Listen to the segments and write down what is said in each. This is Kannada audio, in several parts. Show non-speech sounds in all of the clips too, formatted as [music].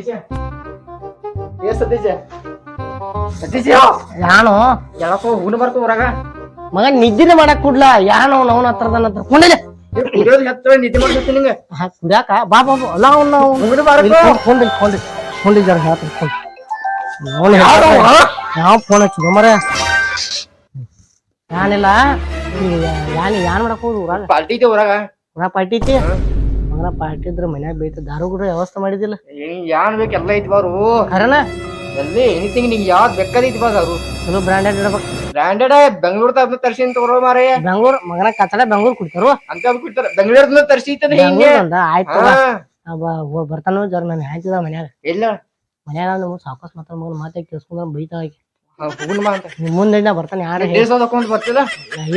ಸತೀಶ? ಏ ಸತೀಶ? ಸತೀಶ ಯಾನು ಯಾಕೋ ಹುಣ್ಣು ಬರ್ಕೋ ಹೊರಗ ಮಗ ನಿದ್ದಿನ ಮಾಡಕ್ ಕುಡ್ಲ? ಯಾನೋ ಅವನ ಹತ್ರದನ ಹತ್ರ. ಕುಂಡಲೆ ಕುಡಿಯೋದು ಹತ್ತ ನಿದ್ದೆ ಮಾಡ್ಬೇಕು ನಿಂಗೆ. ಕುಡ್ಯಾಕ? ಬಾ ಬಾ ಬಾ. ಅಲ್ಲ ಅವ್ನ ಹುಣ್ಣು ಬಾರಕೋ. ಕೊಂಡಿ ಕೊಂಡಿ ಕೊಂಡಿ ಜರ ಹೇಳ್ತೀನಿ ಕೊಂಡಿ. ಅವ್ನು ಯಾವ ಫೋನ್ ಹಚ್ಚಿದ ಮರ ಯಾನಿಲ್ಲ? ಯಾನ್ ಯಾನ್ ಮಾಡಕ್ ಹೋದ್ ಊರಾಗ? ಪಾಲ್ಟಿ ಐತೆ ಹೊರಗ ಊರ ಪಾರ್ಟಿ ಐತಿ? ಮಗನ ಪಾರ್ಟಿ ಇದ್ರ ಮನ್ಯಾಗ ಬೈತ ದಾರು ಕೂಡ ವ್ಯವಸ್ಥೆ ಮಾಡಿದಿಲ್ಲ ಏನ್ ಯಾನ್ ಬೇಕು ಎಲ್ಲ ಐತಿ ಬಾರು. ಖರನ ಎಲ್ಲಿ? ಎನಿಥಿಂಗ್ ನಿಂಗೆ ಯಾವ್ದು ಬೇಕಾದೈತಿ ಬಾ ಅವರು ಚಲೋ ಬ್ರಾಂಡೆಡ್ ಇಡ್ಬೇಕು. ಬ್ರಾಂಡೆಡ್ ಬೆಂಗಳೂರು ತಪ್ಪ ತರ್ಸಿನ್ ತಗೋ ಮಾರೇ. ಬೆಂಗಳೂರು? ಮಗನ ಕತ್ತಡ ಬೆಂಗಳೂರು ಕುಡ್ತಾರ. ಅಂತ ಬಿಡ್ತಾರ. ಬೆಂಗಳೂರ್ನ ತರ್ಸಿತದ ಹಿಂಗೆ? ಬೆಂಗಳೂರು ಅಂದ ಆಯ್ತು ಹಾ. ಬರ್ತಾನು ಜರ ನಾನು ಹ್ಯಾಂಚಿದ ಮನ್ಯಾಗ. ಎಲ್ಲ ಮನ್ಯಾಗ ನೀವು ಸಾಕಷ್ಟು ಮಾತಾಡ ಮಗನ ಮಾತೆ ಕೇಳಿಸ್ಕೊಂಡ್ರ ಬೈತಾ ನಿಮ್ ಮುಂದೆ ನಾ ಬರ್ತಾನೆ ಯಾರ ಡೇಸ್ ಹಾಕೊಂಡ್ ಬರ್ತಿಲ್ಲ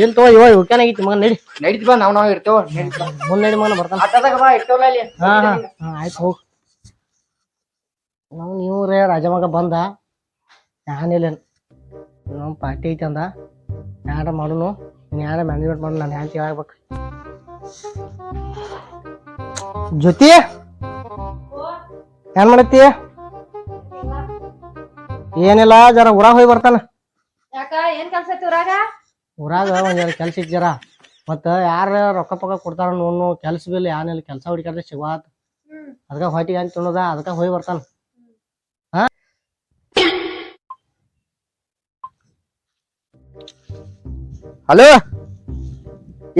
ಇಲ್ಲ ತಗೋ ಇವ ಆಗಿತ್ತು ಮಗ ನಡಿ. ನಡೀತಿ ಬಾ ನಾವ್ ನಾವ್ ಇರ್ತೇವ. ಮುಂದೆ ನಡಿ ಮಗನ ಬರ್ತಾನ. ಆಟದಾಗ ಬಾ ಇರ್ತೇವಲ್ಲ ಅಲ್ಲಿ ಹಾ ಹಾ ಆಯ್ತು ಹೋಗ್. ನಾವು ನೀವು ರೇ ರಾಜಮಗ ಬಂದ. ನಾನಿಲ್ಲ ನಮ್ಮ ಪಾರ್ಟಿ ಐತಿ ಅಂದ. ಯಾರ ಮಾಡುನು? ಯಾರ ಮ್ಯಾನೇಜ್ಮೆಂಟ್ ಮಾಡು ನಾನು ಹ್ಯಾಂತಿ ಆಗ್ಬೇಕು. ಜ್ಯೋತಿ? ಏನ್ ಮಾಡತ್ತಿ? ಏನಿಲ್ಲ ಜರ ಊರಾಗ ಹೋಗಿ ಬರ್ತಾನ. ಯಾಕ ಏನ್ ಕೆಲ್ಸ ಐತಿ ಊರಾಗ? ಊರಾಗ ಒಂದ್ ಜರ ಕೆಲ್ಸ ಇತ್ತು ಜರ. ಮತ್ತ ಯಾರ ರೊಕ್ಕ ಪಕ್ಕ ಕೊಡ್ತಾರ ನೋಡ್ನು ಕೆಲ್ಸ ಬಿಲ್ ಏನಿಲ್ಲ ಕೆಲ್ಸ ಹುಡುಕಾದ್ರೆ ಸಿಗವಾತ್. ಅದಕ್ಕ ಹೊಟ್ಟಿಗೆ ಅಂತ ತಿನ್ನೋದ ಅದಕ್ಕ ಹೋಗಿ ಬರ್ತಾನ. ಹಲೋ?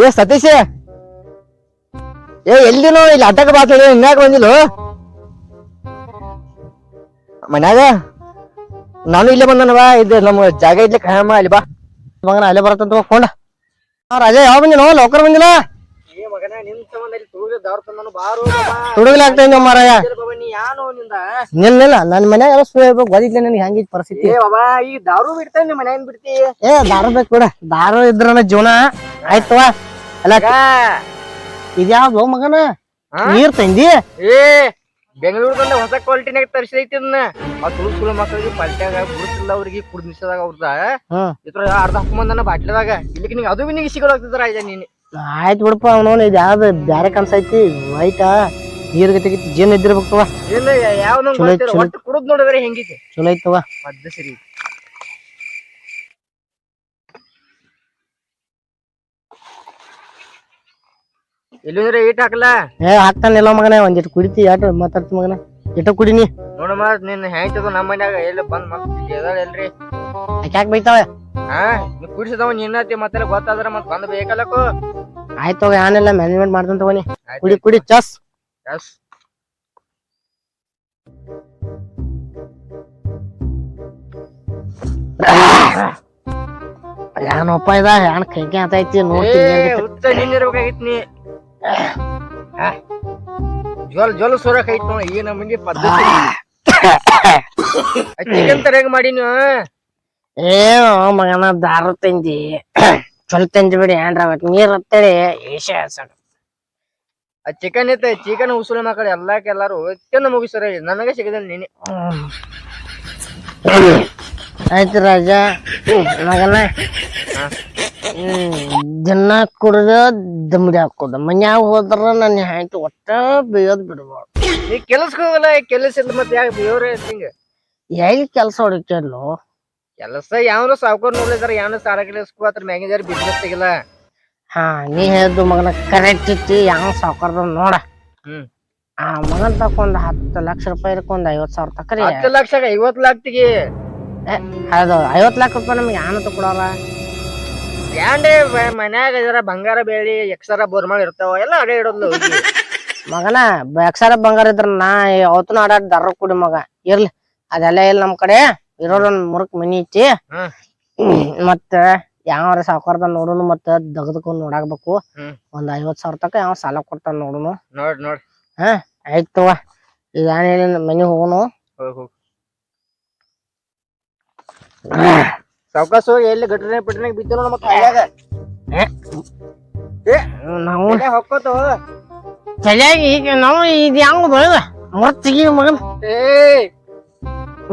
ಏ ಸತೀಶ್? ಏ ಎಲ್ಲಿನೋ ಇಲ್ಲಿ ಅಡ್ಡಕ್ಕೆ ಬಾತಳಿ ಇನ್ಯಾಕ ಬಂದಿಲ್ಲ ಮನ್ಯಾಗ? ನಾನು ಇಲ್ಲೇ ಬಂದನವ ಇದು ನಮ್ಮ ಜಾಗ ಇಲ್ಲಿ ಕಾಯಮ್ಮ ಅಲ್ಲಿ ಬಾ. ಮಗನ ಅಲ್ಲೇ ಬರತ್ತಂತ ಫೋನ್ ರಾಜಾ ಯಾವ ಬಂದಿನೋ? ಲೌಕರ್ ಬಂದಿಲ್ಲ? ಮಾರಾಯ? ನಿಲ್ಲ ನನ್ನ ಮನ್ಯಾಗ ಎಲ್ಲ ಸುಳ್ಳು ಹೇಳ್ಬೇಕು ಗೊತ್ತಿಲ್ಲ ನನಗೆ ಹೆಂಗಿದ್ ಪರಿಸ್ಥಿತಿ. ಏ ಬಾಬಾ ಈಗ ದಾರು ಬಿಡ್ತೇನೆ ನಿಮ್ಮ ಮನ್ಯಾಗ ಬಿಡ್ತಿ. ಏ ದಾರು ಬೇಕು ಬಿಡ. ದಾರು ಇದ್ರನ ಜೀವನ. ಆಯ್ತವ ಅಲ್ಲ ಇದ್ಯಾವ್ದು ಮಗನ? ನೀರ್ ತಂದಿ? ಏ ಬೆಂಗಳೂರದಲ್ಲಿ ಹೊಸ ಕ್ವಾಲಿಟಿನಾಗ ತರಿಸೈತಿ ಅದನ್ನ ಆ ತುಳು ಸುಳು ಮಕ್ಕಳಿಗೆ ಪಲ್ಟ್ಯಾಗ ಗುರುತಿಲ್ಲ ಅವ್ರಿಗೆ ಕುಡ್ ನಿಲ್ಸದಾಗ ಅವ್ರದ. ಇದ್ರ ಅರ್ಧ ಹಾಕೊಂಬಂದನ ಬಾಟ್ಲದಾಗ. ಇಲ್ಲಿಗೆ ನಿಂಗೆ ಅದು ನಿಂಗೆ ಸಿಗೋದಾಗ್ತಿದ್ರ ಆಯ್ತಾ ನೀನು. ಆಯ್ತು ಬಿಡಪ್ಪ ಅವನು ಇದು ಯಾವ್ದು ಬ್ಯಾರೆ ಕನ್ಸೈತಿ ವೈಟ ನೀರ್ ಗತಿಗಿತ್ತು ಜೀನ್ ಇದ್ದಿರ್ಬೇಕವ ಇಲ್ಲ ಯಾವ ಒಟ್ಟು ಕುಡಿದ್ ನೋಡಿದ್ರೆ ಹೆಂಗೈತಿ? ಚಲೋ ಐತವ ಮದ್ದ ಸರಿ ಎಲ್ಲಿಂದ್ರೆ ಈಟ್ ಹಾಕಲ್ಲ? ಏ ಹಾಕ್ತಾನಿಲ್ಲ ಮಗನ ಒಂದಿಟ್ಟು ಕುಡಿತಿ ಯಾಟ ಮಾತಾಡ್ತಿ ಮಗನ. ಇಟ ಕುಡಿನಿ. ನೋಡಮ್ಮ ನಿನ್ನ ಹೆಂಗ್ತದ ನಮ್ಮ ಮನ್ಯಾಗ ಎಲ್ಲ ಬಂದ್ ಮತ್ತೆ ಎಲ್ರಿ? ಯಾಕೆ ಬೈತಾವ ಹಾ ನೀ ಕುಡಿಸಿದವ ನಿನ್ನತಿ ಮತ್ತೆ ಗೊತ್ತಾದ್ರ ಮತ್ ಬಂದ್ ಬೇಕಲ್ಲಕು ಆಯ್ತು ಏನಿಲ್ಲ ಮ್ಯಾನೇಜ್ಮೆಂಟ್ ಮಾಡ್ತಾನ ತಗೋನಿ. ಕುಡಿ ಕುಡಿ ಚಸ್. ಎಸ್ ಏನಪ್ಪ ಇದ ಏನ್ ಕೈಕೆ ಅಂತ ಐತಿ ನೋಡ್ತೀನಿ ಹುಚ್ಚ ನಿನ್ನಿರ್ಬೇಕಾಗಿತ್ತು ನೀ. ಜ್ವಲ್ ಜ್ವಲ್ ಸೋರಕ್ ಐತ್ ನೋಡ ಈ ನಮಗೆ ಪದ್ಧತಿ. ಚಿಕನ್ ಏನು ಮಗನ ದಾರು ತಂದಿ. ಚೊಲ್ ತಂದಿ ಬಿಡಿ ಏನ್ರ ಅವತ್ ನೀರ್ ಹತ್ತೇಳಿ ಏಷ ಆ ಚಿಕನ್ ಐತೆ ಚಿಕನ್ ಉಸುಳ ಮಕ್ಕಳು ಎಲ್ಲಾಕ ಎಲ್ಲಾರು ಚಂದ ಮುಗಿಸ್ತಾರೆ ನನಗೆ ಸಿಗದಿಲ್ಲ ನೀನೆ. ಆಯ್ತು ರಾಜ ಮಗನ. ಹ್ಮ್. ದಿನ ಕುಡ್ದ ದಮ್ಡಿ ಹಾಕೋದ. ಮನ್ಯಾಗ ಹೋದ್ರ ನನ್ನ ಹೆಂಡತಿ ಒಟ್ಟ ಬೇಯೋದ್ ಬಿಡ್ಬಾರ್ದು. ನೀ ಕೆಲ್ಸಕ್ಕೆ ಹೋಗಲ್ಲ ಕೆಲಸ ಇಲ್ಲ ಮತ್ತೆ ಯಾಕೆ ಬೇವ್ರೆ ಹಿಂಗ? ಎಲ್ಲಿ ಕೆಲಸ ಹೊಡಿತೇನು ಕೆಲಸ ಯಾವನು ಸಾವ್ಕಾರ ನೋಡಿದಾರ ಯಾವನು ಸಾಲ ಕೆಲಸಕ್ಕೂ ಅದ್ರ ಮ್ಯಾಗಿದಾರ ಬಿಸ್ನೆಸ್ ತೆಗಿಲ್ಲ. ಹಾ ನೀ ಹೇಳ್ದು ಮಗನ ಕರೆಕ್ಟ್ ಇತ್ತಿ ಯಾವ ಸಾವ್ಕಾರ್ದ ನೋಡ. ಹ್ಮ್. ಆ ಮಗನ್ ತಕೊಂಡ್ ಹತ್ತು ಲಕ್ಷ ರೂಪಾಯಿ ಇರ್ಕೊಂಡ್ ಐವತ್ ಸಾವಿರ ತಕರಿ ಹತ್ತು ಲಕ್ಷ ಐವತ್ ಲಾಕ್ತಿಗೆ. ಅದು ಐವತ್ ಲಕ್ಷ ರೂಪಾಯಿ ನಮ್ಗೆ ಯಾನು ಕೊಡಲ್ಲ. ಯಾಂಡೆ ಮನ್ಯಾಗ ಇದರ ಬಂಗಾರ ಬೇಳಿ ಎಕ್ಸರ ಬೋರ್ಮಾಳ ಇರ್ತಾವ ಎಲ್ಲ ಅಡೆ ಇಡೋದ್ಲು [laughs] ಮಗನ ಎಕ್ಸರ ಬಂಗಾರ ಇದ್ರ ನಾ ಅವತ್ತನ ಆಡಾಡ್ ದರ ಕುಡಿ ಮಗ. ಇರ್ಲಿ ಅದೆಲ್ಲ ಇಲ್ಲ ನಮ್ ಕಡೆ. ಇರೋದೊಂದ್ ಮುರುಕ್ ಮನಿ ಐತಿ. ಮತ್ತ ಯಾವಾರ ಸಾವುಕಾರದ ನೋಡುನು ಮತ್ತ ದಗದಕೊಂಡ್ ನೋಡಾಕ್ಬೇಕು. ಒಂದ್ ಐವತ್ ಸಾವಿರ ತಕ ಯಾವ ಸಾಲ ಕೊಡ್ತಾನ ನೋಡುನು. ನೋಡ್ ನೋಡ್. ಆಯ್ತವ ಈಗ ಏನಿಲ್ಲ ಮನಿ ಹೋಗುನು. ಹೋಗ್ ಹೋಗ್. ಸಾವ್ಕಾಸ ಹೋಗಿ ಎಲ್ಲಿ ಘಟನೆ ಪಟನೆ ಬಿದ್ದು ನಮ್ಮ ಮತ್ತೆ ಏ ನಾವು ಎಲೆ ಹೊಕ್ಕೋತ. ತಲೆಯಾಗಿ ಈಗ ನಾವು ಇದು ಹೆಂಗ್ ಬೆಳೆದ ಮರ್ತಿಗಿ ಮಗನ್. ಏ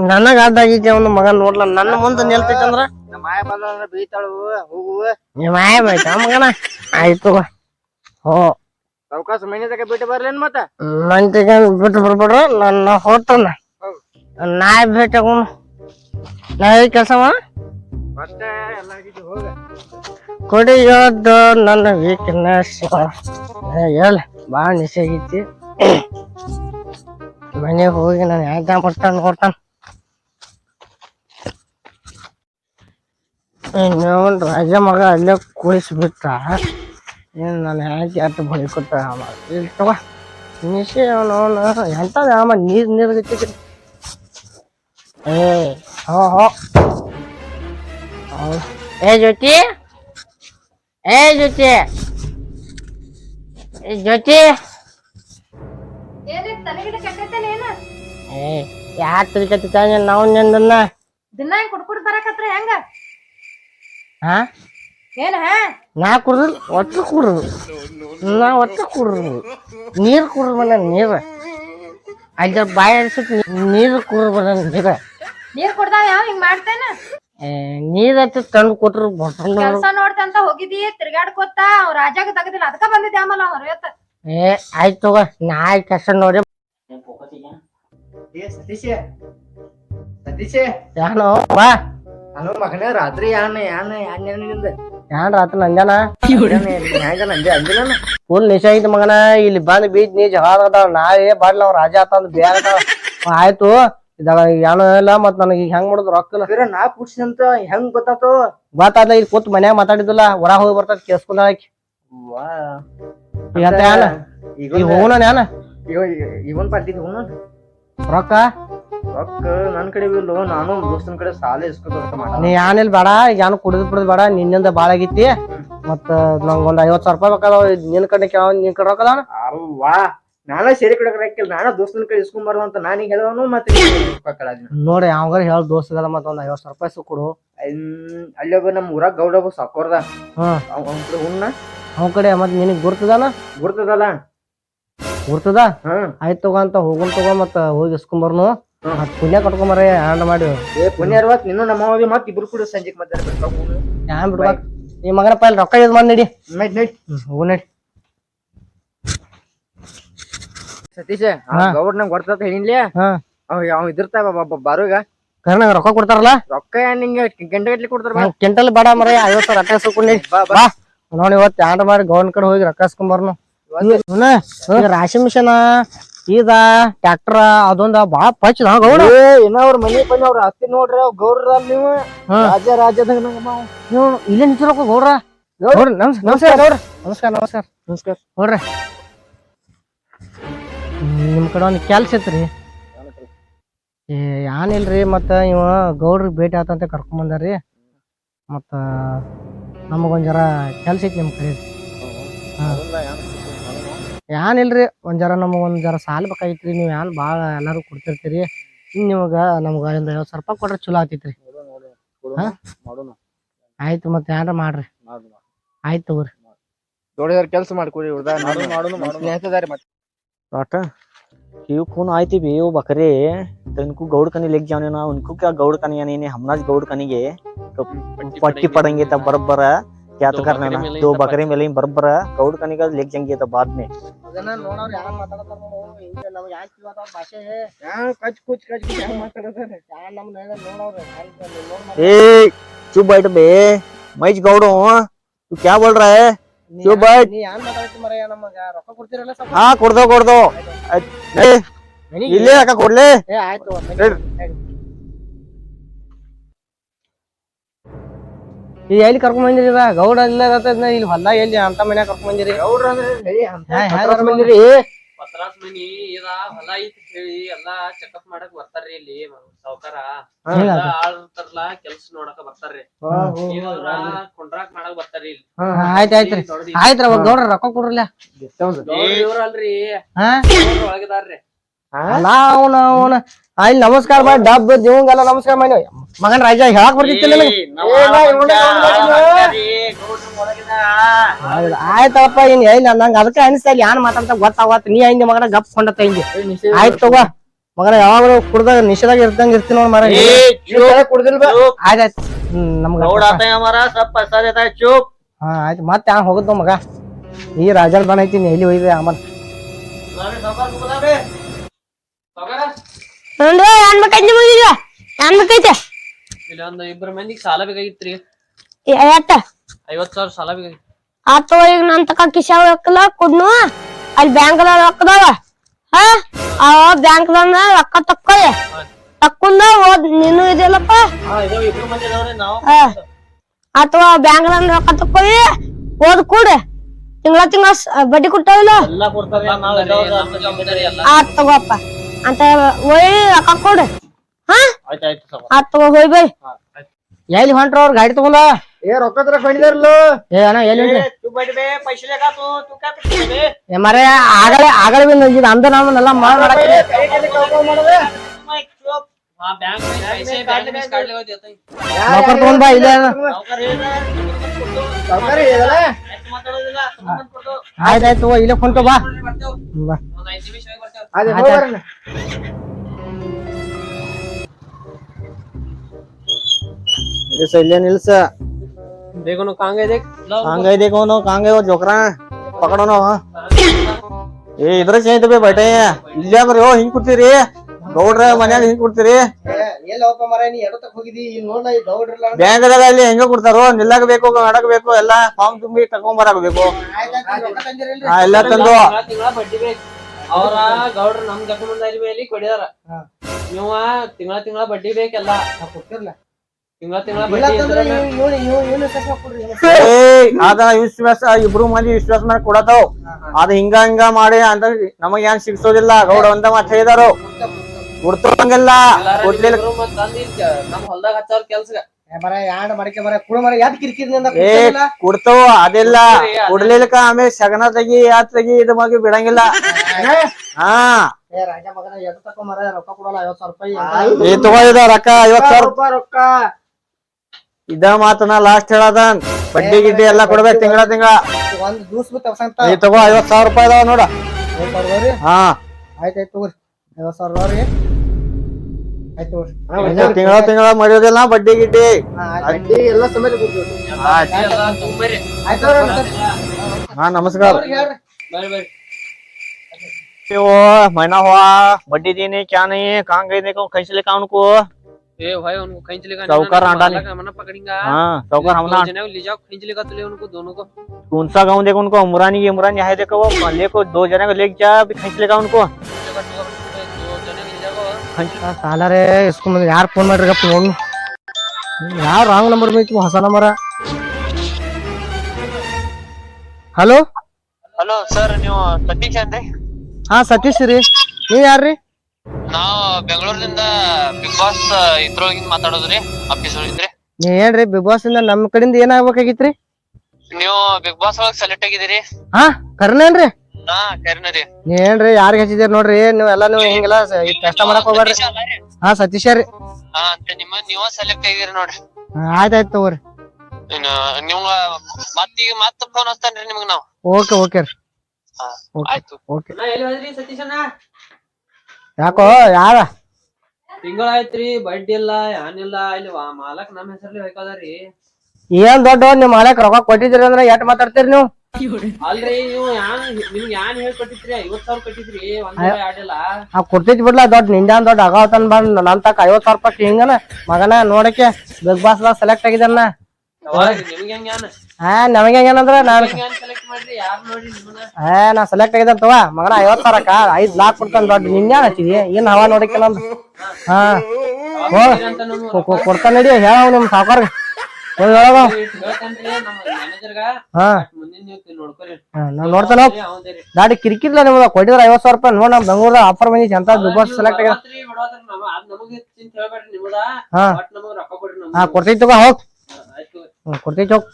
ನನಗ ಅದಾಗೈತಿ ಅವ್ನ ಮಗನ್ ನೋಡ್ಲ ನನ್ನ ಮುಂದೆ ನಿಲ್ತೈತಿ ಅಂದ್ರ ನಮ್ಮ ಮಾಯ ಬಂದ ಬೀತಾಳು ಹೋಗುವ ನಿಮ್ಮ ಆಯ ಬೈತ ಮಗನ? ಆಯ್ತು ಹೋ. ಸಾವ್ಕಾಸ ಮನೆ ತಕ ಬಿಟ್ಟು ಬರ್ಲೇನ್ ಮತ್ತ? ಮಂತಿಗೆ ಬಿಟ್ಟು ಬರ್ಬೇಡ್ರ? ನನ್ನ ಹೋತನ ನಾಯ್ ಭೇಟಿ ಆಗೋಣ. ನಾ ಹೇಳಿ ಕೆಲಸ ಮಾಡ ಕುಡಿಯೋದು ನನ್ನ ವೀಕ್ನೆಸ್ ಹೇಳ ಭಾಳ ನಿಶೆ ಆಗೈತಿ ಮನೆಗೆ ಹೋಗಿ ನಾನು ಯಾಕೆ ಬರ್ತಾನೆ ನೋಡ್ತಾನೆ. ಇನ್ನೊಂದು ರಾಜ ಮಗ ಅಲ್ಲೇ ಕೂಡಿಸ್ಬಿಟ್ಟ ಏನು ನಾನು ಯಾಕೆ ಅಟ್ಟು ಬಳಿಕೊತ ಇಲ್ಲಿ. ನಿಶೆ ಅವನು ಎಂಥದ ಆಮ ನೀರು ನೀರು ಏ, ಹೋ ಹೋ. ಏ ಜ್ಯೋತಿ? ಏ ಜ್ಯೋತಿ? ಏ ಜ್ಯೋತಿ? ಏ ಯಾಕೆ ತಿಳ್ಕತ್ತಿತ್ತ ನಾವು ನಿಂದನ್ನ ದಿನ ಹಿಂಗ್ ಕುಡ್ ಕುಡ್ ಹೆಂಗ? ಹಾ? ಏನ? ಹಾ ನಾ ಕುಡ್ದು ಒಟ್ಟು ಕುಡ್ದು ನಾ ಒಟ್ಟು ಕುಡ್ದು ನೀರು ಕುಡ್ದು ಬಂದ ನೀರು. ಅಲ್ಲಿ ಬಾಯಿ ಅನ್ಸುತ್ತೆ ನೀರು ಕುಡ್ದು ಬಂದ ನೀರು. ನೀರು ಕುಡ್ದಾವ ಯಾವ? ಹಿಂಗ್ ಮಾಡ್ತೇನ? ಏ ಹತ್ತಿ ತಂದು ಕೊಟ್ರು ಕೆಲಸ ಕೆಲ್ಸ ನೋಡ್ತಂತ ಹೋಗಿದಿ ತಿರ್ಗಾಡ್ಕೋತ ಅವ್ರ ರಾಜಾಗ ತಗದಿಲ್ಲ ಅದಕ್ಕ ಬಂದಿದ್ದೆ ಆಮೇಲೆ ಅವ್ರ ಇವತ್ತ. ಏ ಆಯ್ತು ತಗೋ ನಾ ನೋಡಿ. ಏ ಸತೀಶ ಸತೀಶ. ಯಾನು ಬಾ. ನಾನು ಮಗನೇ ರಾತ್ರಿ ಯಾನ ಯಾನ ಯಾನ್ನಿಂದ? ಯಾನ್ ರಾತ್ರಿ ನಂಜನ? ಫುಲ್ ನಿಶ ಐತಿ ಮಗನ ಇಲ್ಲಿ ಬಂದ್ ಬೀಜ್ ನೀ ಜಗಳ ನಾವೇ ಬಾಡ್ಲ ಅವ್ ರಾಜ ಆತಂದ್ ಬೇರೆ ಆಯ್ತು. ಇದಾಗ ಏನೋ ಇಲ್ಲ ಮತ್ ನನಗೆ ಈಗ ಹೆಂಗ್ ಮಾಡುದು ರೊಕ್ಕ ಇಲ್ಲ. ನಾ ಪುಡ್ಸಂತ ಹೆಂಗ್ ಗೊತ್ತಾತು? ಗೊತ್ತಾದ ಈಗ ಕೂತ್ ಮನ್ಯಾಗ ಮಾತಾಡಿದಿಲ್ಲ ಹೊರ ಹೋಗಿ ಬರ್ತದ ಕೇಸ್ಕೊಂಡ ವಾ. ಈಗ ಈಗ ಹೋಗೋಣ ಯಾನ? ಇವನ್ ಹೋಗೋಣ ರೊಕ್ಕ? ರೊಕ್ಕ ನನ್ ಕಡೆ ಬಿಲ್ಲು ನಾನು ದೋಸ್ತನ ಕಡೆ ಸಾಲ ಇಸ್ಕೊತ ನೀ ಏನಿಲ್ಲ ಬೇಡ ಈಗ ಏನು ಕುಡಿದ್ ಬಿಡದ್ ಬೇಡ ನಿನ್ನಿಂದ ಬಾಳ ಆಗೈತಿ. ಮತ್ತ ನಂಗೊಂದ್ ಐವತ್ ಸಾವಿರ ರೂಪಾಯಿ ಬೇಕಾದ ನಿನ್ ಕಡೆ ಕೇಳ ನಿನ್ ಕಡೆ ರೊಕ್ಕ ಅವ್ವಾ ನಾನ ಸೇರಿ ಕಡೆ ಹಾಕಿಲ್ಲ ನಾನ ದೋಸ್ತನ ಕಡೆ ಇಸ್ಕೊಂಬಾರ್ದು ಅಂತ ನಾನು ಹೇಳೋನು ಮತ್ತೆ ನೋಡಿ ಯಾವಾಗ ಹೇಳ ದೋಸ್ತದಲ್ಲ ಮತ್ತೆ ಒಂದ್ ಐವತ್ತು ರೂಪಾಯಿ ಕೊಡು. ಅಲ್ಲಿ ಒಬ್ಬ ನಮ್ ಊರಾಗ ಗೌಡ ಒಬ್ಬ ಸಾಕೋರ್ದ. ಹ್ಮ್ ಅವ್ನ ಕಡೆ ಹುಣ್ಣ. ಅವ್ ಕಡೆ ಮತ್ತೆ ನಿನಗ್ ಗುರ್ತದಲ್ಲ? ಗುರ್ತದಲ್ಲ. ಗುರ್ತದ? ಆಯ್ತು ಆಯ್ತ್ ತಗೋ ಅಂತ ಹೋಗುನ್ ತಗೋ ಮತ್ತ ಹೋಗಿ ಇಸ್ಕೊಂಬರ್ನು. ಮತ್ ಪುಣ್ಯ ಕಟ್ಕೊಂಬರ ಹ್ಯಾಂಡ್ ಮಾಡಿ. ಏ ಪುಣ್ಯ ಇರ್ವತ್ ನಿನ್ನ ನಮ್ಮ ಹೋಗಿ ಮತ್ತೆ ಇಬ್ರು ಕೂಡ ಸಂಜೆಗೆ ಮಾತಾಡ್ಬೇಕು. ಹ್ಯಾಂಡ್ ಬಿಡ್ಬೇಕ್ ಈ ಮಗನ ಪೈಲ್ ರೊಕ್ಕ ಯೂಸ್ ಮಾಡಿ ನಡಿ. Night night. ಹೋಗು ನಡಿ. ಸತೀಶ. ಗೌಡ್ ನಂಗ್ ಬರ್ತದ ಹೇಳಿನ್ಲಿ? ಹಾ. ಅವ್ ಇದಿರ್ತಾವ ಬಾರುಗ. ಕರ್ಣ ರೊಕ್ಕ ಕೊಡ್ತಾರಲ್ಲ? ರೊಕ್ಕ ನಿಂಗೆ ಗಂಟೆ ಗಟ್ಲಿ ಕೊಡ್ತಾರ ಬಾ. ಕೆಂಟಲ್ ಬೇಡ ಮರ ಐವತ್ತು ಸಾವಿರ ರೊಕ್ಕ ಸುಕೊಂಡಿ ಬಾ ಬಾ. ಬಾ. ನೋಡಿ ಇವತ್ತು ಎರಡು ಮಾಡಿ ಗೌನ್ ಕಡೆ ಹೋಗಿ ರೊಕ್ಕ ಇಸ್ಕೊಂಬರ್ನು ರಾಶಿ ಮಿಷನ್ ಈದ ಟ್ರ್ಯಾಕ್ಟರ್ ಅದೊಂದ ಬಾಳ ಪಚ್ ನಾ ಗೌಡ. ಏ ಇನ್ನ ಅವ್ರ ಮನೆ ಬಂದ್ ಅವ್ರ ಅಸ್ತಿ ನೋಡ್ರಿ ಅವ್ ಗೌಡ್ರ ನೀವು. ರಾಜ್ಯ ರಾಜ ರಾಜ್ಯದಾಗ ನಮ್ಮ ನೀವು ಇಲ್ಲೇ ನಿಂತಿರೋಕ ಗೌಡ್ರ. ಗೌಡ್ರ ನಮಸ್ಕಾರ. ಗೌಡ್ರ. ನಮಸ್ಕಾರ ನಮಸ್ಕಾರ. ನಮಸ್ಕಾರ. ಗೌಡ್ರ. ನಿಮ್ ಕಡೆ ಕೆಲಸ ಕೆಲ್ಸ ಐತ್ರಿ. ಏ ಏನಿಲ್ರಿ ಮತ್ತು ಇವ ಗೌಡ್ರಿಗೆ ಭೇಟಿ ಆತಂತ ಕರ್ಕೊಂಡ್ ರೀ ಮತ್ತ ನಮಗೊಂದ್ ಜರ ಕೆಲ್ಸ ಐತಿ ನಿಮ್ಮ ಕಡೆ. ಏನಿಲ್ರಿ ಒಂದ್ ಜರ ನಮಗೊಂದು ಒಂದ್ ಜರ ಸಾಲ ರೀ ನೀವು ಏನ್ ಭಾಳ ಎಲ್ಲಾರು ಕೊಡ್ತಿರ್ತೀರಿ. ಇನ್ನು ನಿಮಗೆ ನಮ್ಗೆ ಒಂದು ಐವತ್ತು ಸಾವಿರ ರೂಪಾಯಿ ಕೊಟ್ರೆ ಚಲೋ ಆಗ್ತೈತೆ ರೀ ಹಾಂ? ಆಯ್ತು ಮತ್ತೆ ಏನಾರ ಮಾಡ್ರಿ. ಆಯ್ತು ತಗೋರಿ. ದೊಡ್ಡ ಕೆಲಸ ಮಾಡ್ಕೊಡಿ ಹುಡ್ದ ಸ್ನೇಹಿತದಾರಿ ಮತ್ತೆ. राटा यू खून आयती भी वो बकरे? तो इनको गौड़ कनी लेके जाने ना उनको क्या गौड़ कनी? यानी इन्हें हमना गौड़ कनी गए तो पट्टी पड़ेंगे तब बरबर है। क्या तो करना ना? दो बकरे मिले बरबर है। गौड़ कनी का लेके जाएँगे तो बाद में। चुप बैठ बे। मैं गौड़ हूँ। हाँ। तू क्या बोल रहा है? ಹಾ ಕೊಡ್ದೋ ಕೊಡ್ದೋ. ಇಲ್ಲೇ ಅಕ್ಕ ಕೊಡ್ಲಿ? ಎಲ್ಲಿ ಕರ್ಕೊಂಡ್ ಬಂದಿರಿ ಗೌಡ ಇಲ್ಲ ಇಲ್ಲಿ ಹೊಲ್ದಾಗ ಎಲ್ಲಿ ಅಂತ ಮನ್ಯಾಗ ಕರ್ಕೊಂಡ್ ಬಂದಿರಿ? ಅಂದ್ರೆ ಪತ್ರಾಸ್ ಮನಿ ಇದ ಹೊಲ ಐತಿ ಹೇಳಿ ಎಲ್ಲಾ ಚೆಕಪ್ ಮಾಡಕ್ ಬರ್ತಾರ್ರಿ ಇಲ್ಲಿ ಸಾವ್ಕಾರ. ಆಳ್ ಇರ್ತಾರಲ್ಲ ಕೆಲ್ಸ ನೋಡಕ ಬರ್ತಾರ್ರಿ. ಕೊಂಡ್ರಾಕ್ ಮಾಡಕ್ ಬರ್ತಾರ್ರಿ ಇಲ್ಲಿ. ಆಯ್ತ್ ಆಯ್ತ್ರಿ ಆಯ್ತ್ರ ಅವಾಗ ಗೌಡ್ರ ರೊಕ್ಕ ಕೊಡ್ರಲ್ಲ. ಇವ್ರಲ್ರಿ. ಒಳಗಿದಾರ್ರಿ. ಅವನ ಅವನ. ಅಲ್ಲಿ ನಮಸ್ಕಾರ ಮಾಡಿ ಡಬ್ ಜೀವಂಗೆಲ್ಲ ನಮಸ್ಕಾರ ಮಾಡಿ. ಮಗನ್ ರಾಜ ಹೇಳಕ್ ಬರ್ತಿತ್ತಿಲ್ಲ ಆಯ್ತಪ್ಪ ಇನ್ ಏನ್ ನಂಗ ಅದಕ್ಕ ಅನಿಸ್ತಾ ಯಾನ್ ಮಾತಾಡ್ತಾ ಗೊತ್ತಾಗತ್ತ ನೀ ಹಿಂಗೆ ಮಗನ ಗಪ್ ಕೊಂಡ ಹಿಂಗೆ. ಆಯ್ತು ತಗೋ. ಮಗನ ಯಾವಾಗ ಕುಡ್ದಾಗ ನಿಷೇಧಾಗ ಇರ್ದಂಗ ಇರ್ತೀನಿ ನೋಡ್ ಮರ ಹಾ ಆಯ್ತು. ಮತ್ತೆ ಆ ಹೋಗುದ್ ಮಗ. ಈ ರಾಜಲ್ ಬಂದೈತಿ ಐತಿ ಎಲ್ಲಿ ಹೋಯ್ದೆ ಆಮೇಲೆ. ಇಬ್ಬರ ಸಾಲ ಬೇಕಾಗಿತ್ರಿ. ಐವತ್ ಸಾವಿರ ಸಾಲ ಬೇಕಾಗಿತ್ತು. ಆತು ಈಗ ನನ್ ತಕ ಕಿಶಾವ್ ಹಾಕಲ್ಲ ಕುಡ್ನು. ಅಲ್ಲಿ ಬ್ಯಾಂಕ್ದಾಗ ರೊಕ್ಕದಾವ ಹಾ ಅವ ಬ್ಯಾಂಕ್ ರೊಕ್ಕ ತಕ್ಕೊಳ್ಳಿ ತಕ್ಕೊಂಡ ಹೋದ್ ನೀನು ಇದೆಯಲ್ಲಪ್ಪ ಹಾ ಇದಾವ ಇಬ್ರು ಮಂದಿ ಇದಾವ್ರಿ ನಾವು. ಹಾ. ಅಥವಾ ಬ್ಯಾಂಕ್ದಾಗ ರೊಕ್ಕ ತಕ್ಕೊಳ್ಳಿ ಓದ್ ಕೂಡಿ ತಿಂಗಳ ತಿಂಗಳ ಬಡ್ಡಿ ಕೊಟ್ಟಾವಿಲ್ಲ. ಆತ್ ತಗೋಪ್ಪ. ಅಂತ ಒಯ್ ರೊಕ್ಕ ಕೊಡು. ಹಾ? ಆಯ್ತು ಆಯ್ತು ಸರ್ ಆತ್ ತಗೋ ಹೋಯ್ ಬೈ ಎಲ್ಲಿ ಹೊಂಟ್ರ ಅವ್ರ ಗಾಡಿ ತಗೊಂಡ ಏ ರೊಕ್ಕ ತರ ಏ ಅಣ್ಣ ಇಲ್ಲ ಆಯ್ತಾಯ್ತು ಇಲ್ಲೇ ಕುಂತು ಬಾ. ಬಾ. ನಿಲ್ಸ ಇಲ್ಲೇ ನಿಲ್ಸ. देखो ना कहाँ गए देख ಕಾಂಗೈ ದೇಕೋನು ಕಾಂಗೈ ಜೋಕ್ರ ಪಕಡೋನು ಏ ಇದ್ರ ಚೇಂತ ಬೇ ಬೈಟೆ ಇಲ್ಲೇ ಬರ್ರಿ ಓ ಹಿಂಗ್ ಕೂತೀರಿ ಗೌಡ್ರ ಮನ್ಯಾಗ ಹಿಂಗ್ ಕೂಡ್ತೀರಿ ಎಲ್ಲಿ ಹೋಪ ಮರ ನೀ ಎಡತಕ್ ಹೋಗಿದಿ ಇಲ್ಲಿ ನೋಡ್ಲ ಈ ಗೌಡ್ರಿಲ್ಲ ಬ್ಯಾಂಕ್ದಾಗ ಅಲ್ಲಿ ಹೆಂಗ ಕೊಡ್ತಾರೋ ನಿಲ್ಲಕ್ ಬೇಕು ಮಾಡಕ್ ಬೇಕು ಎಲ್ಲಾ ಫಾರ್ಮ್ ತುಂಬಿ ತಗೊಂಡ್ ಬರಕ್ ಬೇಕು ಹಾ ಎಲ್ಲಾ ತಂದು ತಿಂಗಳ ಬಡ್ಡಿ ಬೇಕು ಅವ್ರ ಗೌಡ್ರು ನಮ್ ಜಕ ಮುಂದೆ ಮೇಲೆ ಕೊಡಿದಾರ ನೀವ ತಿಂಗಳ ತಿಂಗಳ ಬಡ್ಡಿ ಬೇಕೆಲ್ಲ ತಿಂಗಳ ಅದ ವಿಶ್ವಾಸ ಇಬ್ರು ಮಂದಿ ವಿಶ್ವಾಸ ಮಾಡಿ ಕೊಡತಾವ್. ಅದ ಹಿಂಗ ಹಿಂಗ ಮಾಡಿ ಅಂತ ನಮಗ ಏನ್ ಸಿಗ್ಸೋದಿಲ್ಲ. ಗೌಡ ಅಂತ ಮತ್ತ ಹೇಳಿದಾರು. ಕೊಡ್ತಂಗಿಲ್ಲ ಕೊಡ್ಲಿಲ್ಲ ನಮ್ ಹೊಲ್ದಾಗ ಹಚ್ಚಾವ್ರ ಕೆಲ್ಸಗ. ಕೊಡ್ತಾವ ಅದೆಲ್ಲ. ಕೊಡ್ಲಿಲ್ಲಕ ಆಮೇಲೆ ಸಗಣ ತೆಗಿ ಯಾತ್ ತೆಗಿ ಇದು ಮಗಿ ಬಿಡಂಗಿಲ್ಲ. ಹಾ. ರೊಕ್ಕ ಕೊಡಲ್ಲ ಐವತ್ ಸಾವಿರ ರೂಪಾಯಿ ರೊಕ್ಕ ಐವತ್ ಸಾವಿರ ರೂಪಾಯಿ ರೊಕ್ಕ. ಇದ ಮಾತನ ಲಾಸ್ಟ್ ಹೇಳದ ಬಡ್ಡಿ ಗಿಡ್ಡಿ ಎಲ್ಲಾ ಕೊಡ್ಬೇಕು ತಿಂಗಳ ತಿಂಗಳ ಒಂದ್ ಜ್ಯೂಸ್ ಬಿತ್ತು ಅವಸಂತ ಈ ತಗೋ ಐವತ್ ಸಾವಿರ ರೂಪಾಯಿ ಅದಾವ ನೋಡ ಐವತ್ ಸಾವಿರ ರೀ ಹಾ ಆಯ್ತಾಯ್ತು ತಗೋರಿ ಐವತ್ ಸಾವಿರ ರೀ ಆಯ್ತು ತಗೋರಿ ತಿಂಗಳ ತಿಂಗಳ ಮರೆಯೋದಿಲ್ಲ ಬಡ್ಡಿ ಗಿಡ್ಡಿ ಹಾ ಆಯ್ತು ಬಡ್ಡಿ ಎಲ್ಲ ಸಮೇತ ಕೊಡ್ತೀವಿ ಎಲ್ಲ ತುಂಬರಿ ಆಯ್ತು ತಗೋರಿ ಹಾ ನಮಸ್ಕಾರ ಹೇಳ್ರಿ ಬರ್ರಿ ಬರ್ರಿ वो महीना हुआ बड्डी देने क्या नहीं है कहाँ गए देखो कैसे लेकर उनको ए भाई उनको खींच लेगा साहूकार आंटा नहीं। मना पकड़ेगा हाँ सौकर हमना दो जने को ले जाओ खींच लेगा तो ले उनको दोनों को कौन सा गाँव देखो उनको अमरानी अमरानी है देखो वो लेको दो जने को लेके जा अभी खींच लेगा उनको लेगा दो दो जने को ले जाओ ಸಾಲಾರೆ ಇಸ್ಕೊಂಡ್ ಯಾರು ಫೋನ್ ಮಾಡ್ರಿಗಪ್ಪ ನೋಡು ಯಾವ ರಾಂಗ್ ನಂಬರ್ ಬೇಕು ಹೊಸ ನಂಬರ ಹಲೋ ಹಲೋ ಸರ್ ನೀವು ಸತೀಶ್ ಅಂದ್ರಿ ಹಾ ಸತೀಶ್ ರೀ ನೀವ್ ಯಾರ್ರಿ ನಾವು ಬೆಂಗಳೂರಿಂದ ಬಿಗ್ ಬಾಸ್ ಇದ್ರೊಳಗಿಂದ ಮಾತಾಡೋದ್ರಿ ಆಫೀಸ್ ಒಳಗಿಂದ್ರಿ. ನೀವ್ ಏನ್ರಿ ಬಿಗ್ ಬಾಸ್ ಇಂದ ನಮ್ ಕಡೆಯಿಂದ ಏನಾಗ್ಬೇಕಾಗಿತ್ರಿ? ನೀವು ಬಿಗ್ ಬಾಸ್ ಒಳಗ್ ಸೆಲೆಕ್ಟ್ ಆಗಿದ್ದೀರಿ? ಹಾ ಕರ್ನೇನ್ರಿ ಹಾ ಕರಿನರಿ ಏನ್ರಿ ಯಾರಿಗ್ ಹಚ್ಚಿದಿರಿ ನೋಡ್ರಿ ನೀವ್ ಎಲ್ಲಾ ನೀವು ಹಿಂಗೆಲ್ಲ ಕಷ್ಟ ಮಾಡಕ್ ಹೋಗ್ಬೇಡ್ರಿ ಹಾ ಸತೀಶ ರೀ ಹಾ ಅಂತ ನಿಮ್ಮ ನೀವ ಸೆಲೆಕ್ಟ್ ಆಗಿದ್ರಿ ನೋಡ್ರಿ. ಆಯ್ತ್ ಆಯ್ತಾಯ್ತು ತಗೋರಿ. ನಿಮ್ಗ ಮತ್ತೀಗ ಮತ್ತ ಫೋನ್ ಹಚ್ತಾನ್ರಿ ನಿಮಗ್ ನಾವ್. ಓಕೆ ಓಕೆ ರೀ. ಹಾ ಓಕೆ ಆಯ್ತು. ಓಕೆ ನಾ ಸತೀಶಣ್ಣ? ಯಾಕೋ ಯಾರ? ತಿಂಗಳಾಯ್ತ್ರಿ ಬಡ್ಡಿ ಇಲ್ಲ ಏನಿಲ್ಲ ಇಲ್ಲಿ ವಾ- ಮಾಲಕ್ ನಮ್ ಹೆಸರ್ಲಿ ಹೋಯ್ಕದಾರಿ ಏನ್ ದೊಡ್ಡ ನಿಮ್ ಮಾಲಕ್ ರೊಕ್ಕ ಕೊಟ್ಟಿದ್ರಿ ಅಂದ್ರೆ ಎಟ್ ಮಾತಾಡ್ತೀರಿ ನೀವು? ಅಲ್ರಿ ನೀವು ಯಾನ್ ನಿಮ್ಗೆ ಯಾನ್ ಹೇಳ್ಕೊಟ್ಟಿದ್ರಿ? ಐವತ್ ಸಾವಿರ ಕೊಟ್ಟಿದ್ರಿ ಒಂದ್ ಆ ಕೊಡ್ತಿದ್ ಬಿಡ್ಲ ದೊಡ್ಡ ನಿಂಜಾನ್ ದೊಡ್ಡ ಅಗಾವತನ್ ಬಂದ್ ನನ್ ತಕ ಐವತ್ ಸಾವಿರ ರೂಪಾಯಿ ಹಿಂಗನ ಮಗನ ನೋಡಕ್ಕೆ ಬಿಗ್ ಬಾಸ್ ದಾಗ ಸೆಲೆಕ್ಟ್ ಆಗಿದ್ದಾನ ನಿಮ್ಗೆ ಹೆಂಗ್ ಯಾನ್? ಹಾ ನಮಗೆ ಏನಂದ್ರ ನಾನು ಹಾ ನಾ ಸೆಲೆಕ್ಟ್ ಆಗಿದ್ದಾನ ತವ ಮಗನ ಐವತ್ ಸಾವಿರಕ್ಕ ಐದ್ ಲಾಕ್ ಕೊಡ್ತಾನ ದೊಡ್ಡ ನಿನ್ನ ಹಚ್ಚಿದಿ. ಏನ್ ಹವಾ ನೋಡಕ್ಕೆ ನಮ್ದು ಹಾ ಕೊಡ್ತಾನ ನಡಿ ಹೇಳ ನಿಮ್ ನಾನ್ ನೋಡ್ತಾನ ಗಾಡಿ ಕಿರಿಕಿರ್ಲ ನಿಮ್ದ? ಕೊಟ್ಟಿದ್ರ ಐವತ್ ಸಾವಿರ ರೂಪಾಯಿ ನೋಡ್ ನಮ್ ಬೆಂಗಳೂರ ಆಫರ್ ಬಂದಿತ್ತು ಅಂತ ಬಿಗ್ ಬಾಸ್ ಸೆಲೆಕ್ಟ್ ಆಗ್ಯದ ಹಾ. ಕೊಡ್ತೈತಿ ಹೋಗ್. ಕೊಡ್ತೈತಿ ಹೋಗ್.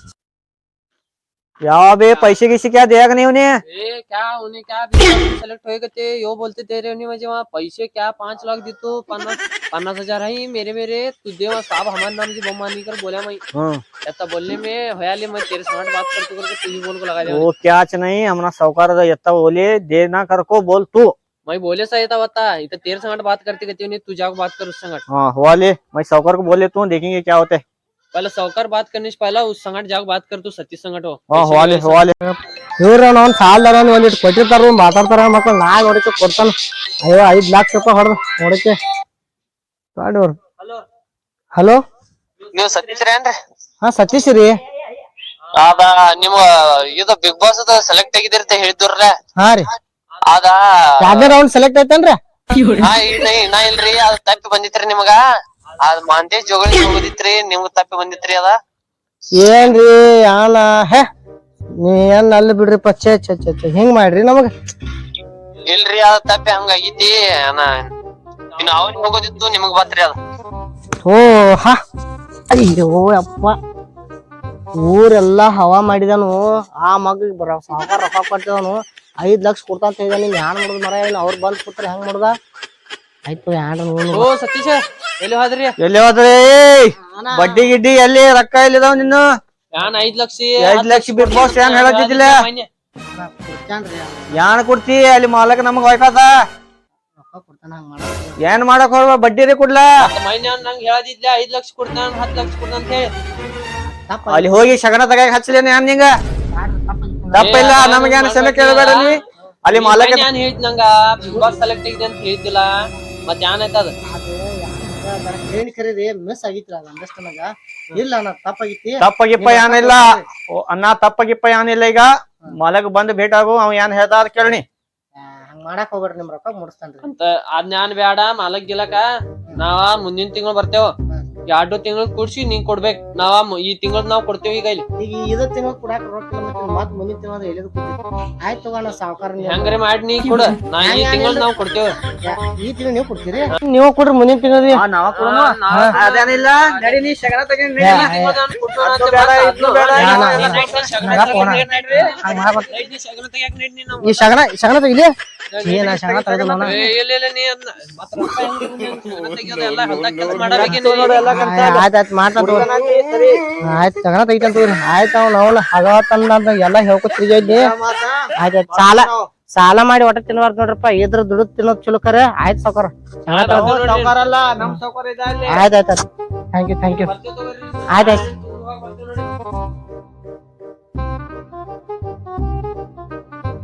ಯಾವ बे पैसे किसी क्या दिया नहीं उन्हें? ए क्या उन्हें क्या सिलेक्ट होए गए यो बोलते थे रे उन्हें मुझे वहाँ। पैसे क्या? पाँच लाख दी तो पन्नास पन्नास हज़ार है मेरे मेरे। तू दे वहाँ साहब हमारे नाम की बम्बानी कर बोला मैं। हाँ। ऐसा बोलने में होया ले मैं तेरे साथ बात करते करके तू ही बोल को लगा दिया। वो क्या नहीं हमारा सौकार यत्ता बोले देना कर को बोल तू। मैं बोले सा था बता इतना तेरे संगत बात करते करते उन्हें तू जाकर बात कर उस संगत। हाँ हुआ ले मैं सौकार को बोले तू देखेंगे क्या होते पहले सौकर बात करने से पहला उस संगत जाकर बात कर तू सतीश संगत हो हाँ पैसे हुआ की ले वजह से। हुआ ले ಇವ್ರ ಅವ್ನ್ ಸಾಲದಾರ ಒಂದಿಟ್ಟು ಕೊಟ್ಟಿರ್ತಾರ ಮಾತಾಡ್ತಾರ ಮಕ್ಳು ನಾ ನೋಡಕ್ಕೆ ಕೊಡ್ತಾನ ಅಯ್ಯೋ ಐದ್ ಲಕ್ಷ ರೂಪಾಯಿ ಹೊಡೆದು ನೋಡಕ್ಕೆ ದೊಡ್ಡವ್ರು ಹಲೋ ಹಲೋ ನೀವ್ ಸತೀಶ್ರ ಏನ್ರಿ ಹಾ ಸತೀಶ್ ರೀ ಅದ ನಿಮ್ಮ ಇದು ಬಿಗ್ ಬಾಸ್ ಸೆಲೆಕ್ಟ್ ಆಗಿದಿರಿ ಅಂತ ಹೇಳಿದ್ರಲ್ಲ ಹಾ ರೀ ಅದ ಯಾವ್ದೇ ರೌಂಡ್ ಸೆಲೆಕ್ಟ್ ಐತೇನ್ರಿ ಹಾ ಇನ್ನ ಇನ್ನ ಇಲ್ರಿ ಅದ್ ತಪ್ಪಿ ಬಂದಿತ್ರಿ ನಿಮಗ ಅದ್ ಮಾಂತೇಶ್ ಜೋಗಳಿ ಹೋಗಿದ್ರಿ ನಿಮ್ಗ ತಪ್ಪಿ ಬಂದಿತ್ರಿ ಅದ? ಏನ್ರಿ ಯಾನ ಹೇ ನೀ ಏನ್ ಅಲ್ಲಿ ಬಿಡ್ರಿ ಪಚ್ಚೆ ಹಿಂಗ್ ಮಾಡ್ರಿ ನಮಗ? ಇಲ್ರಿ ಅದ ತಪ್ಪಿ ಹಂಗಾಗೈತಿ ಇನ್ನು ಅವ್ನಿಗ್ ಹೋಗೋದಿತ್ತು ನಿಮಗ್ ಬತ್ರಿ ಅದ. ಓ ಹಾ. ಅಯ್ಯೋ ಅಪ್ಪ ಊರೆಲ್ಲಾ ಹವಾ ಮಾಡಿದನು. ಆ ಮಗ ಬರ ಸಾವುಕಾರ ರೊಕ್ಕ ಕೊಟ್ಟಿದನು ಐದ್ ಲಕ್ಷ ಕೊಡ್ತಾ ಅಂತ ಹೇಳಿದ ನೀನ್ ಮಾಡುದ್ ಮರ? ಇಲ್ಲ ಅವ್ರು ಬಂದ್ ಕೊಟ್ರೆ ಹೆಂಗ್ ಮಾಡುದ? ಆಯ್ತು ಯಾರು ಓ ಸತೀಶ ಎಲ್ಲಿ ಹೋದ್ರಿ? ಎಲ್ಲಿ ಹೋದ್ರಿ? ಬಡ್ಡಿ ಗಿಡ್ಡಿ ಎಲ್ಲಿ? ರೊಕ್ಕ ಎಲ್ಲಿದಾವ ನಿನ್ನು? ಯಾನ್ ಐದ್ ಲಕ್ಷ ಐದ್ ಲಕ್ಷ ಬಿಗ್ ಬಾಸ್ ಏನ್ ಹೇಳತ್ತಿದ್ದಿಲ್ಲ? ಯಾನ್ ಕೊಡ್ತಿ? ಅಲ್ಲಿ ಮಾಲಕ ನಮಗ್ ಹೊಯ್ಕದ ಏನ್ ಮಾಡಕ್ ಹೋಗ ಬಡ್ಡಿ ರೀ ಕೊಡ್ಲ? ಮೈನ್ಯ ನಂಗ್ ಹೇಳದಿದ್ಲ ಐದ್ ಲಕ್ಷ ಕೊಡ್ತಾನ ಹತ್ ಲಕ್ಷ ಕೊಡ್ತಾನ ಅಂತ ಹೇಳಿ. ಅಲ್ಲಿ ಹೋಗಿ ಶಗನ ತಗಾಕ ಹಚ್ಚಲೇನ ಏನ್ ನಿಂಗ? ತಪ್ಪಿಲ್ಲ ನಮಗೇನ್ ಕ್ಷಮೆ ಕೇಳಬೇಡ ನೀ? ಅಲ್ಲಿ ಮಾಲಕ ನಾನು ಹೇಳಿದ್ ನಂಗ? ಬಿಗ್ ಬಾಸ್ ಸೆಲೆಕ್ಟ್ ಆಗಿದೆ ಅಂತ ಹೇಳಿದ್ದಿಲ್ಲ? ಮತ್ ಯಾನ್ ಆಯ್ತದ ಏನ್ ಕರೀರಿ ಮಿಸ್ ಆಗಿತ್ರ ಅದ ಅಂದಷ್ಟ ನನಗ ಇಲ್ಲ ನಾ ತಪ್ಪಾಗಿತ್ತಿ. ತಪ್ಪಗಿಪ್ಪ ಏನಿಲ್ಲ ಓ, ಅಣ್ಣ ತಪ್ಪಗಿಪ್ಪ ಏನಿಲ್ಲ ಈಗ? ಮಲಗ ಬಂದ್ ಭೇಟ ಆಗು ಅವ್ ಏನ್ ಹೇಳ್ದ ಅದ್ ಕೇಳನಿ ಹಂಗ ಮಾಡಕ್ ಹೋಗ್ಬೇಡ್ರಿ ನಿಮ್ ರೊಕ್ಕ ಮುಡಿಸ್ತಾನ್ರಿ. ಅಂತ ಅದ್ ನಾನ್ ಬೇಡ ಮಾಲಕ್ ಗಿಲಕ. ನಾವ ಮುಂದಿನ ತಿಂಗಳು ಬರ್ತೇವ. ಎರಡು ತಿಂಗಳು ಕೂಡ್ಸಿ ನೀನ್ ಕೊಡ್ಬೇಕು ನಾವ ಈ ತಿಂಗಳ ನಾವ್ ಕೊಡ್ತೇವಿ ಈಗ ಇಲ್ಲಿ ಈಗ ಇದ ತಿಂಗಳ ಕೊಡಾಕ ರೊಕ್ಕ ಇಲ್ಲ ಮತ್ತೆ ಮತ್ ಮುಂದಿನ ತಿಂಗಳ ಎಲ್ಲಿದ್ ಆಯ್ತು ತಗೋಣ ಸಾವುಕಾರ ಹೆಂಗ್ರೆ ಮಾಡಿ ನೀ ಕೊಡ ನಾ ಈ ತಿಂಗಳ ನಾವ್ ಕೊಡ್ತೇವ ಈ ತಿಂಗಳ ನೀವು ಕೊಡ್ತೀರಿ ನೀವು ಕೊಡ್ರಿ ಮುಂದಿನ ತಿಂಗಳ ನಾವ ಕೊಡೋಣ ಅದೇನಿಲ್ಲ ನಡಿ ನೀ ಶಗನ ತಗೊಂಡ್. ಈ ಶಗನ ಶಗನ ತೆಗಿಲಿ ಏನ ಆಯ್ತು ತೆಗಿತಾನ ಆಯ್ತು ಅವ್ನ ಅವ್ನ ಎಲ್ಲ ಹೇಳ್ಕೊತ ತಿರ್ಗಿದ್ನಿ ಆಯ್ತಾಯ್ತು ಸಾಲ ಸಾಲ ಮಾಡಿ ಒಟ್ಟ ತಿನ್ಬಾರ್ದು ನೋಡ್ರಪ್ಪ. ಇದ್ರ ದುಡ್ದು ತಿನ್ನೋದ್ ಚುಲಕರ ಕರೆ. ಆಯ್ತು ಸೌಕರ್ ಆಯ್ತು ಥ್ಯಾಂಕ್ ಯು ಥ್ಯಾಂಕ್ ಯು ಆಯ್ತಾಯ್ತು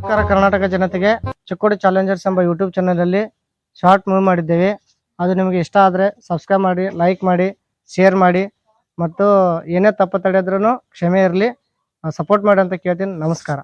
ನಮಸ್ಕಾರ ಕರ್ನಾಟಕ ಜನತೆಗೆ ಚಿಕ್ಕೋಡಿ ಚಾಲೆಂಜರ್ಸ್ ಎಂಬ ಯೂಟ್ಯೂಬ್ ಚಾನೆಲ್ ಅಲ್ಲಿ ಶಾರ್ಟ್ ಮೂವಿ ಮಾಡಿದ್ದೇವೆ. ಅದು ನಿಮಗೆ ಇಷ್ಟ ಆದ್ರೆ ಸಬ್ಸ್ಕ್ರೈಬ್ ಮಾಡಿ ಲೈಕ್ ಮಾಡಿ ಶೇರ್ ಮಾಡಿ. ಮತ್ತು ಏನೇ ತಪ್ಪು ತಡೆದ್ರೂ ಕ್ಷಮೆ ಇರಲಿ. ಸಪೋರ್ಟ್ ಮಾಡಿ ಅಂತ ಕೇಳ್ತೀನಿ. ನಮಸ್ಕಾರ.